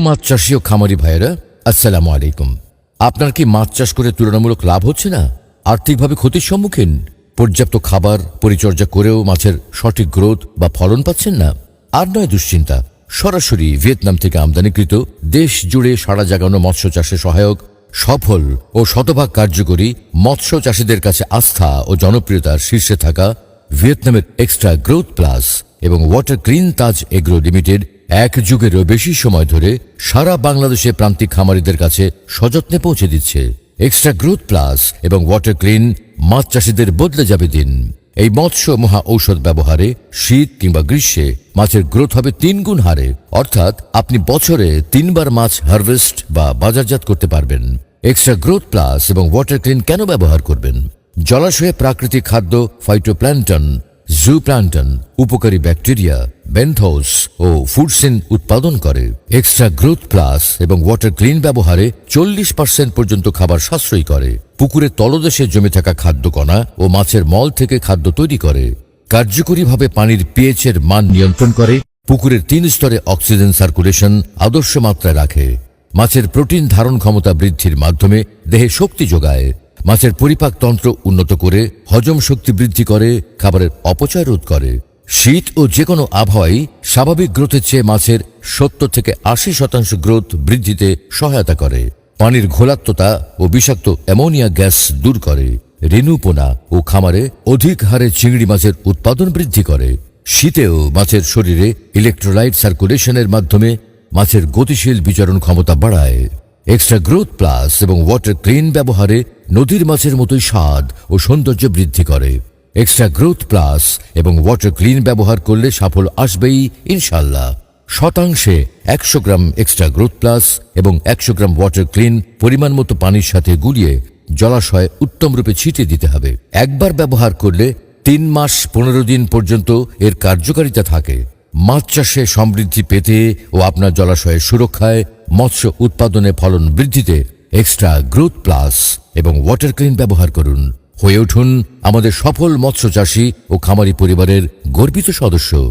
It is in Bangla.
মাছ চাষি ও খামারি ভাইয়েরা, আসসালামু আলাইকুম। আপনার কি মাছ চাষ করে তুলনামূলক লাভ হচ্ছে না? আর্থিকভাবে ক্ষতির সম্মুখীন? পর্যাপ্ত খাবার পরিচর্যা করেও মাছের সঠিক গ্রোথ বা ফলন পাচ্ছেন না? আর নয় দুশ্চিন্তা, সরাসরি ভিয়েতনাম থেকে আমদানিকৃত দেশ জুড়ে সাড়া জাগানো মৎস্য চাষে সহায়ক, সফল ও শতভাগ কার্যকরী মৎস্য চাষীদের কাছে আস্থা ও জনপ্রিয়তার শীর্ষে থাকা ভিয়েতনামের এক্সট্রা গ্রোথ প্লাস এবং water clean Taj agro limited এক যুগেরও বেশি সময় ধরে সারা বাংলাদেশে প্রান্তিক খামারিদের কাছে সযত্নে পৌঁছে দিচ্ছে। এক্সট্রা গ্রোথ প্লাস এবং ওয়াটার ক্লিন মাছ চাষিদের বদলে যাবে দিন। এই মৎস্য মহা ঔষধ ব্যবহারে শীত কিংবা গ্রীষ্মে মাছের গ্রোথ হবে তিন গুণ হারে। অর্থাৎ আপনি বছরে তিনবার মাছ হারভেস্ট বা বাজারজাত করতে পারবেন। এক্সট্রা গ্রোথ প্লাস এবং ওয়াটার ক্লিন কেন ব্যবহার করবেন? জলাশয়ে প্রাকৃতিক খাদ্য ফাইটোপ্ল্যান্টন জুপ্ল্যান্টন উপকারী ব্যাকটেরিয়া বেন্থোস ও ফুডসিন উৎপাদন করে। এক্সট্রা গ্রোথ প্লাস এবং ওয়াটার ক্লিন ব্যবহারে চল্লিশ পার্সেন্ট পর্যন্ত খাবার সাশ্রয়ী করে। পুকুরের তলদেশে জমে থাকা খাদ্যকণা ও মাছের মল থেকে খাদ্য তৈরি করে। কার্যকরীভাবে পানির পিএইচ এর মান নিয়ন্ত্রণ করে। পুকুরের তিন স্তরে অক্সিজেন সার্কুলেশন আদর্শ মাত্রায় রাখে। মাছের প্রোটিন ধারণ ক্ষমতা বৃদ্ধির মাধ্যমে দেহে শক্তি যোগায়। মাছের পরিপাক তন্ত্র উন্নত করে হজম শক্তি বৃদ্ধি করে, খাবারের অপচয় রোধ করে। শীত ও যে কোনো আবহাওয়াই স্বাভাবিক গ্রোথের চেয়ে মাছের সত্তর থেকে আশি শতাংশ গ্রোথ বৃদ্ধিতে সহায়তা করে। পানির ঘোলাত্মতা ও বিষাক্ত অ্যামোনিয়া গ্যাস দূর করে। রেণুপোনা ও খামারে অধিক হারে চিংড়ি মাছের উৎপাদন বৃদ্ধি করে। শীতেও মাছের শরীরে ইলেকট্রোলাইট সার্কুলেশনের মাধ্যমে মাছের গতিশীল বিচরণ ক্ষমতা বাড়ায়। এক্সট্রা গ্রোথ প্লাস এবং ওয়াটার ক্লিন ব্যবহারে নদীর মাছের মতোই স্বাদ ও সৌন্দর্য বৃদ্ধি করে। এক্সট্রা গ্রোথ প্লাস এবং ওয়াটার ক্লিন ব্যবহার করলে সাফল্য আসবেই ইনশাল্লাহ শতাংশে একশো গ্রাম এক্সট্রা গ্রোথ প্লাস এবং একশো গ্রাম ওয়াটার ক্লিন পরিমাণ মতো পানির সাথে গুলিয়ে জলাশয়ে উত্তম রূপে ছিটিয়ে দিতে হবে। একবার ব্যবহার করলে তিন মাস পনেরো দিন পর্যন্ত এর কার্যকারিতা থাকে। মাছ চাষে সমৃদ্ধি পেতে ও আপনার জলাশয়ের সুরক্ষায় মৎস্য উৎপাদনে ফলন বৃদ্ধিতে এক্সট্রা গ্রোথ প্লাস এবং ওয়াটার ক্লিন ব্যবহার করুন। হয়ে উঠুন আমাদের সফল মৎস্য চাষী ও খামারি পরিবারের গর্বিত সদস্য।